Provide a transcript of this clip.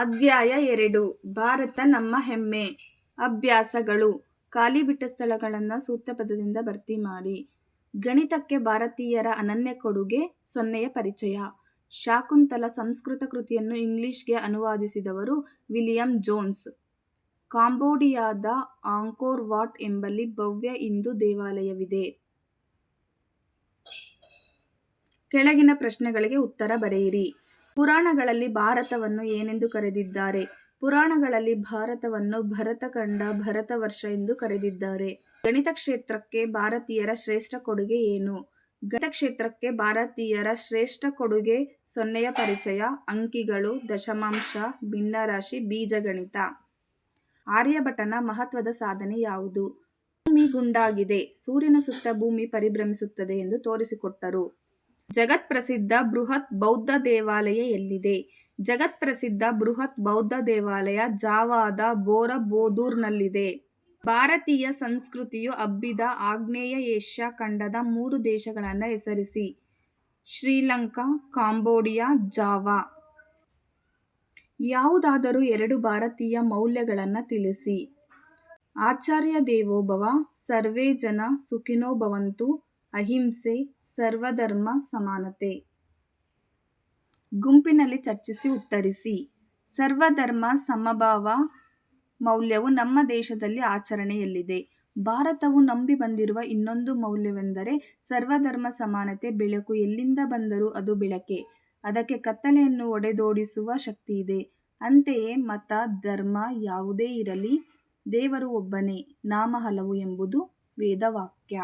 ಅಧ್ಯಾಯ ಎರಡು. ಭಾರತ ನಮ್ಮ ಹೆಮ್ಮೆ. ಅಭ್ಯಾಸಗಳು. ಖಾಲಿ ಬಿಟ್ಟ ಸ್ಥಳಗಳನ್ನು ಸೂಕ್ತಪದದಿಂದ ಭರ್ತಿ ಮಾಡಿ. ಗಣಿತಕ್ಕೆ ಭಾರತೀಯರ ಅನನ್ಯ ಕೊಡುಗೆ ಸೊನ್ನೆಯ ಪರಿಚಯ. ಶಾಕುಂತಲ ಸಂಸ್ಕೃತ ಕೃತಿಯನ್ನು ಇಂಗ್ಲಿಷ್ಗೆ ಅನುವಾದಿಸಿದವರು ವಿಲಿಯಂ ಜೋನ್ಸ್. ಕಾಂಬೋಡಿಯಾದ ಆಂಕೋರ್ ವಾಟ್ ಎಂಬಲ್ಲಿ ಭವ್ಯ ಹಿಂದೂ ದೇವಾಲಯವಿದೆ. ಕೆಳಗಿನ ಪ್ರಶ್ನೆಗಳಿಗೆ ಉತ್ತರ ಬರೆಯಿರಿ. ಪುರಾಣಗಳಲ್ಲಿ ಭಾರತವನ್ನು ಏನೆಂದು ಕರೆದಿದ್ದಾರೆ? ಪುರಾಣಗಳಲ್ಲಿ ಭಾರತವನ್ನು ಭರತಖಂಡ, ಭರತವರ್ಷ ಎಂದು ಕರೆದಿದ್ದಾರೆ. ಗಣಿತ ಕ್ಷೇತ್ರಕ್ಕೆ ಭಾರತೀಯರ ಶ್ರೇಷ್ಠ ಕೊಡುಗೆ ಏನು? ಗಣಿತ ಕ್ಷೇತ್ರಕ್ಕೆ ಭಾರತೀಯರ ಶ್ರೇಷ್ಠ ಕೊಡುಗೆ ಸೊನ್ನೆಯ ಪರಿಚಯ, ಅಂಕಿಗಳು, ದಶಮಾಂಶ, ಭಿನ್ನರಾಶಿ, ಬೀಜಗಣಿತ. ಆರ್ಯಭಟನ ಮಹತ್ವದ ಸಾಧನೆ ಯಾವುದು? ಭೂಮಿ ಗುಂಡಾಗಿದೆ. ಸೂರ್ಯನ ಸುತ್ತ ಭೂಮಿ ಪರಿಭ್ರಮಿಸುತ್ತದೆ ಎಂದು ತೋರಿಸಿಕೊಟ್ಟರು. ಜಗತ್ಪ್ರಸಿದ್ಧ ಬೃಹತ್ ಬೌದ್ಧ ದೇವಾಲಯ ಎಲ್ಲಿದೆ? ಜಗತ್ಪ್ರಸಿದ್ಧ ಬೃಹತ್ ಬೌದ್ಧ ದೇವಾಲಯ ಜಾವಾದ ಬೋರಬೋದೂರ್ನಲ್ಲಿದೆ. ಭಾರತೀಯ ಸಂಸ್ಕೃತಿಯು ಅಬ್ಬಿದ ಆಗ್ನೇಯ ಏಷ್ಯಾ ಖಂಡದ ಮೂರು ದೇಶಗಳನ್ನು ಹೆಸರಿಸಿ. Sri Lanka, Cambodia, Java. ಯಾವುದಾದರೂ ಎರಡು ಭಾರತೀಯ ಮೌಲ್ಯಗಳನ್ನು ತಿಳಿಸಿ. ಆಚಾರ್ಯ ದೇವೋಭವ, ಸರ್ವೇ ಜನ ಸುಖಿನೋ ಭವಂತು ಅಹಿಂಸೆ, ಸರ್ವಧರ್ಮ, ಸಮಾನತೆ. ಗುಂಪಿನಲ್ಲಿ ಚರ್ಚಿಸಿ ಉತ್ತರಿಸಿ, ಸರ್ವಧರ್ಮ, ಸಮಭಾವ ಮೌಲ್ಯವು ನಮ್ಮ ದೇಶದಲ್ಲಿ ಆಚರಣೆಯಲ್ಲಿದೆ. ಭಾರತವು ನಂಬಿ ಬಂದಿರುವ ಇನ್ನೊಂದು ಮೌಲ್ಯವೆಂದರೆ ಸರ್ವಧರ್ಮ, ಸಮಾನತೆ, ಬೆಳಕು. ಎಲ್ಲಿಂದ ಬಂದರೂ ಅದು ಬೆಳಕೆ. ಅದಕ್ಕೆ ಕತ್ತಲೆಯನ್ನು ಒಡೆದೋಡಿಸುವ ಶಕ್ತಿ ಇದೆ ಅಂತೆಯೇ ಮತ, ಧರ್ಮ ಯಾವುದೇ ಇರಲಿ ದೇವರು ಒಬ್ಬನೇ. ನಾಮ ಹಲವು ಎಂಬುದು ವೇದವಾಕ್ಯ.